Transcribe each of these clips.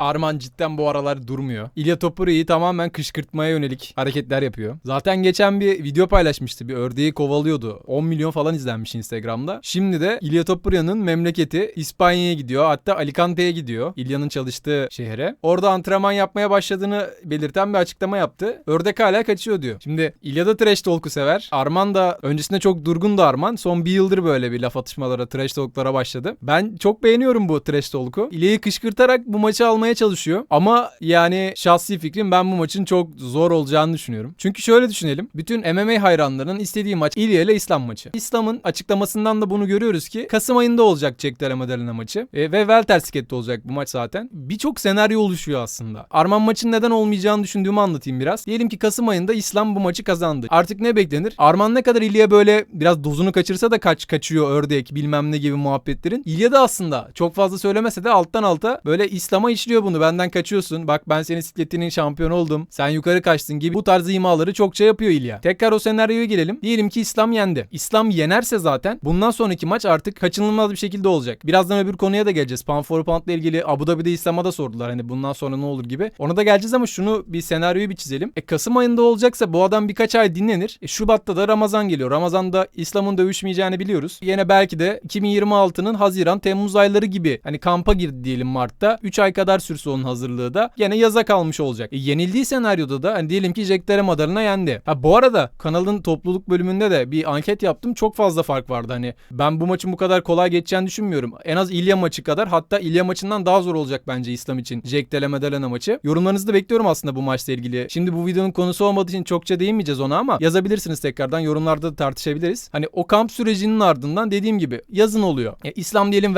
Arman cidden bu aralar durmuyor. İlya Topurya'yı tamamen kışkırtmaya yönelik hareketler yapıyor. Zaten geçen bir video paylaşmıştı. Bir ördeği kovalıyordu. 10 milyon falan izlenmiş Instagram'da. Şimdi de İlya Topurya'nın memleketi İspanya'ya gidiyor. Hatta Alicante'ye gidiyor. İlya'nın çalıştığı şehre. Orada antrenman yapmaya başladığını belirten bir açıklama yaptı. Ördek hala kaçıyor diyor. Şimdi İlya da trash talk'u sever. Arman da öncesinde çok durgundu Arman. Son bir yıldır böyle bir laf atışmalara, trash talk'lara başladı. Ben çok beğeniyorum bu trash talk'u. İlya'yı kışkırtarak bu maçı almaya çalışıyor. Ama yani şahsi fikrim ben bu maçın çok zor olacağını düşünüyorum. Çünkü şöyle düşünelim. Bütün MMA hayranlarının istediği maç İlya ile İslam maçı. İslam'ın açıklamasından da bunu görüyoruz ki Kasım ayında olacak Jack Madalena maçı. E, ve Welter Sket'te olacak bu maç zaten. Birçok senaryo oluşuyor aslında. Arman maçın neden olmayacağını düşündüğümü anlatayım biraz. Diyelim ki Kasım ayında İslam bu maçı kazandı. Artık ne beklenir? Arman ne kadar İlya böyle biraz dozunu kaçırsa da kaç kaçıyor ördek bilmem ne gibi muhabbetlerin. İlya da aslında çok fazla söylemese de alttan alta böyle İslam'a işliyor bunu. Benden kaçıyorsun. Bak ben senin sikletinin şampiyonu oldum. Sen yukarı kaçtın gibi bu tarz imaları çokça yapıyor İlya. Tekrar o senaryoya gelelim. Diyelim ki İslam yendi. İslam yenerse zaten bundan sonraki maç artık kaçınılmaz bir şekilde olacak. Birazdan öbür konuya da geleceğiz. Pan for Pound'la ilgili Abu Dhabi'de İslam'a da sordular. Hani bundan sonra ne olur gibi. Ona da geleceğiz ama şunu bir senaryoyu bir çizelim. E Kasım ayında olacaksa bu adam birkaç ay dinlenir. E Şubat'ta da Ramazan geliyor. Ramazan'da İslam'ın dövüşmeyeceğini biliyoruz. Yine belki de 2026'nın Haziran, Temmuz ayları gibi hani kampa girdi diyelim Mart'ta. 3 ay kadar sürse onun hazırlığı da gene yaza kalmış olacak. E yenildiği senaryoda da hani diyelim ki Jack Della Madalena yendi. Ha bu arada kanalın topluluk bölümünde de bir anket yaptım. Çok fazla fark vardı hani. Ben bu maçın bu kadar kolay geçeceğini düşünmüyorum. En az İlya maçı kadar hatta İlya maçından daha zor olacak bence İslam için. Jack Della Madalena maçı. Yorumlarınızı da bekliyorum aslında bu maçla ilgili. Şimdi bu videonun konusu olmadığı için çokça değinmeyeceğiz ona ama yazabilirsiniz tekrardan. Yorumlarda da tartışabiliriz. Hani o kamp sürecinin ardından dediğim gibi yazın oluyor. E, İslam diyelim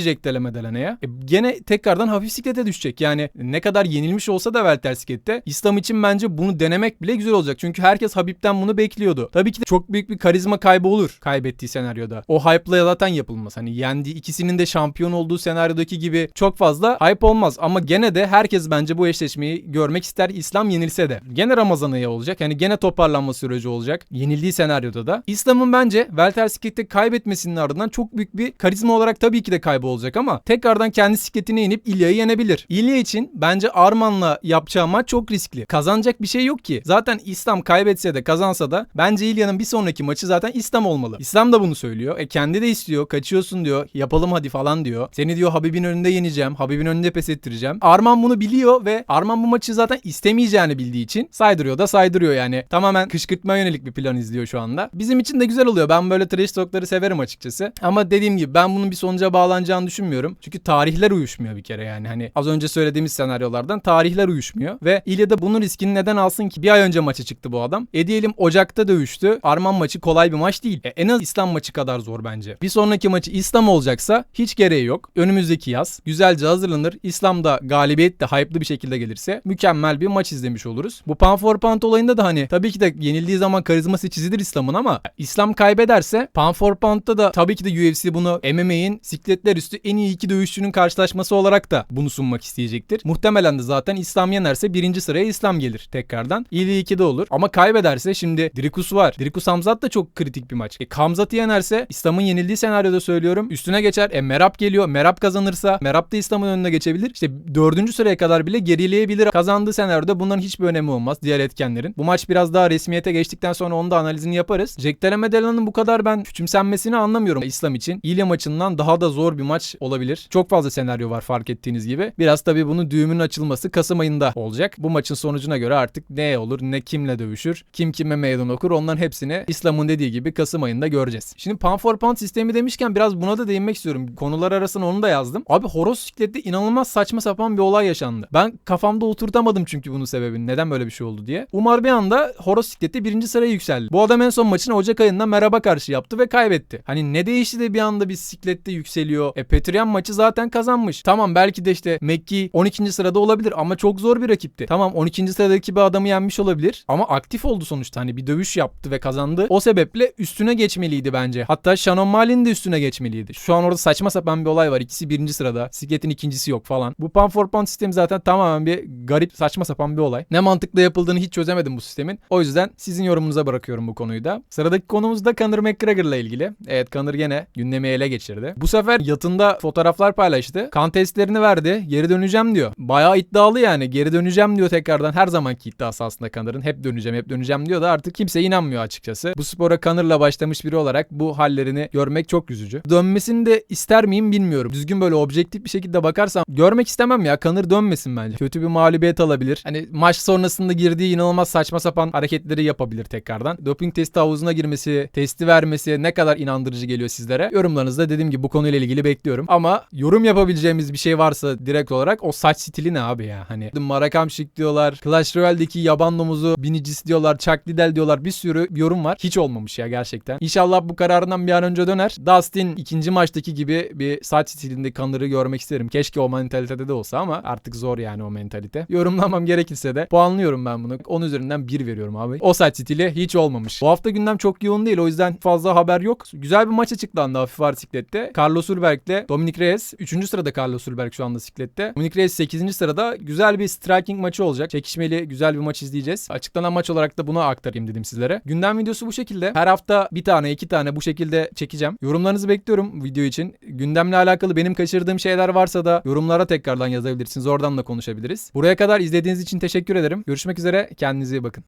Jack Della Madelena'ya. E, gene tekrardan hafif siklete düşecek. Yani ne kadar yenilmiş olsa da Welter Skate'de İslam için bence bunu denemek bile güzel olacak. Çünkü herkes Habib'den bunu bekliyordu. Tabii ki de çok büyük bir karizma kaybı olur kaybettiği senaryoda. O hype'la zaten yapılmaz. Hani yendi ikisinin de şampiyon olduğu senaryodaki gibi çok fazla hype olmaz. Ama gene de herkes bence bu eşleşmeyi görmek ister İslam yenilse de. Gene Ramazan ayı olacak. Yani gene toparlanma süreci olacak. Yenildiği senaryoda da. İslam'ın bence Welter Skate'de kaybetmesinin ardından çok büyük bir karizma olarak tabii ki de kaybı olacak ama tekrardan kendi sikletine inip İlya'yı yenebilir. İlya için bence Arman'la yapacağı maç çok riskli. Kazanacak bir şey yok ki. Zaten İslam kaybetse de kazansa da bence İlya'nın bir sonraki maçı zaten İslam olmalı. İslam da bunu söylüyor. E kendi de istiyor. Kaçıyorsun diyor. Yapalım hadi falan diyor. Seni diyor Habib'in önünde yeneceğim. Habib'in önünde pes ettireceğim. Arman bunu biliyor ve Arman bu maçı zaten istemeyeceğini bildiği için saydırıyor da saydırıyor yani. Tamamen kışkırtma yönelik bir plan izliyor şu anda. Bizim için de güzel oluyor. Ben böyle trash talk'ları severim açıkçası. Ama dediğim gibi ben bunun bir sonuca bağlanacağını düşünmüyorum. Çünkü tarihler uyuşmuyor bir kere yani. Hani az önce söylediğimiz senaryolardan tarihler uyuşmuyor. Ve İlya da bunun riskini neden alsın ki? Bir ay önce maça çıktı bu adam. E diyelim Ocak'ta dövüştü. Arman maçı kolay bir maç değil. E, en az İslam maçı kadar zor bence. Bir sonraki maçı İslam olacaksa hiç gereği yok. Önümüzdeki yaz güzelce hazırlanır. İslam'da galibiyet de hype'lı bir şekilde gelirse mükemmel bir maç izlemiş oluruz. Bu Pan for Pound olayında da hani tabii ki de yenildiği zaman karizması çizilir İslam'ın ama İslam kaybederse Pan for Pound'da da tabii ki de UFC bunu MMA'in sikletler üstü en iyi iki dövüşçünün karşılaşması olarak da bunu sunmak isteyecektir. Muhtemelen de zaten İslam yenerse birinci sıraya İslam gelir tekrardan. İyi 2'de olur. Ama kaybederse şimdi Drikus var. Drikus Hamzat da çok kritik bir maç. E Hamzat'ı yenerse İslam'ın yenildiği senaryoda söylüyorum. Üstüne geçer. E Merab geliyor. Merab kazanırsa Merab da İslam'ın önüne geçebilir. İşte dördüncü sıraya kadar bile gerileyebilir. Kazandığı senaryoda bunların hiçbir önemi olmaz. Diğer etkenlerin. Bu maç biraz daha resmiyete geçtikten sonra onun da analizini yaparız. Jack Della Madelena'nın bu kadar ben küçümsenmesini anlamıyorum İslam için. İlya maçından daha da zor bir maç olabilir. Çok fazla senaryo var fark ettiğiniz gibi. Biraz tabii bunun düğümün açılması Kasım ayında olacak. Bu maçın sonucuna göre artık ne olur, ne kimle dövüşür, kim kime meydan okur onların hepsini İslam'ın dediği gibi Kasım ayında göreceğiz. Şimdi Pound for Pound sistemi demişken biraz buna da değinmek istiyorum. Konular arasına onu da yazdım. Abi horoz siklette inanılmaz saçma sapan bir olay yaşandı. Ben kafamda oturtamadım çünkü bunun sebebini. Neden böyle bir şey oldu diye. Umar bir anda horoz siklette birinci sıraya yükseldi. Bu adam en son maçını Ocak ayında Merab'a karşı yaptı ve kaybetti. Hani ne değişti de bir anda bir siklette yükseliyor. E Petryan maçı zaten kazanmış. Tamam belki de işte Mekki 12. sırada olabilir ama çok zor bir rakipti. Tamam 12. sıradaki bir adamı yenmiş olabilir ama aktif oldu sonuçta. Hani bir dövüş yaptı ve kazandı. O sebeple üstüne geçmeliydi bence. Hatta Shannon Malin de üstüne geçmeliydi. Şu an orada saçma sapan bir olay var. İkisi birinci sırada. Sikletin ikincisi yok falan. Bu pan for pan sistemi zaten tamamen bir garip saçma sapan bir olay. Ne mantıkla yapıldığını hiç çözemedim bu sistemin. O yüzden sizin yorumunuza bırakıyorum bu konuyu da. Sıradaki konumuz da Conor McGregor'la ilgili. Evet Conor gene gündemi ele geçirdi. Bu sefer yatında fotoğraflar paylaştı. Kan testlerini sözlerini verdi. Geri döneceğim diyor. Bayağı iddialı yani. Geri döneceğim diyor tekrardan. Her zamanki iddiası aslında Connor'ın. Hep döneceğim, hep döneceğim diyor da artık kimse inanmıyor açıkçası. Bu spora Connor'la başlamış biri olarak bu hallerini görmek çok üzücü. Dönmesini de ister miyim bilmiyorum. Düzgün böyle objektif bir şekilde bakarsam görmek istemem ya. Conor dönmesin bence. Kötü bir mağlubiyet alabilir. Hani maç sonrasında girdiği inanılmaz saçma sapan hareketleri yapabilir tekrardan. Doping testi havuzuna girmesi, testi vermesi ne kadar inandırıcı geliyor sizlere? Yorumlarınızda dediğim gibi bu konuyla ilgili bekliyorum. Ama yorum yapabileceğimiz bir şey varsa direkt olarak o saç stili ne abi ya? Hani Marakam Şık diyorlar. Clash Royale'deki yaban domuzu binicisi diyorlar. Chuck Liddell diyorlar. Bir sürü yorum var. Hiç olmamış ya gerçekten. İnşallah bu kararından bir an önce döner. Dustin ikinci maçtaki gibi bir saç stilinde Connor'ı görmek isterim. Keşke o mentalitede de olsa ama artık zor yani o mentalite. Yorumlamam gerekirse de puanlıyorum ben bunu. 10 üzerinden 1 veriyorum abi. O saç stili hiç olmamış. Bu hafta gündem çok yoğun değil. O yüzden fazla haber yok. Güzel bir maç açıklandı hafif var siklette. Carlos Ulberg'le Dominic Reyes. 3. sırada Carlos Ulberg şu anda siklette. Dominic Reyes 8. sırada. Güzel bir striking maçı olacak. Çekişmeli güzel bir maç izleyeceğiz. Açıklanan maç olarak da bunu aktarayım dedim sizlere. Gündem videosu bu şekilde. Her hafta bir tane iki tane bu şekilde çekeceğim. Yorumlarınızı bekliyorum video için. Gündemle alakalı benim kaçırdığım şeyler varsa da yorumlara tekrardan yazabilirsiniz. Oradan da konuşabiliriz. Buraya kadar izlediğiniz için teşekkür ederim. Görüşmek üzere. Kendinize iyi bakın.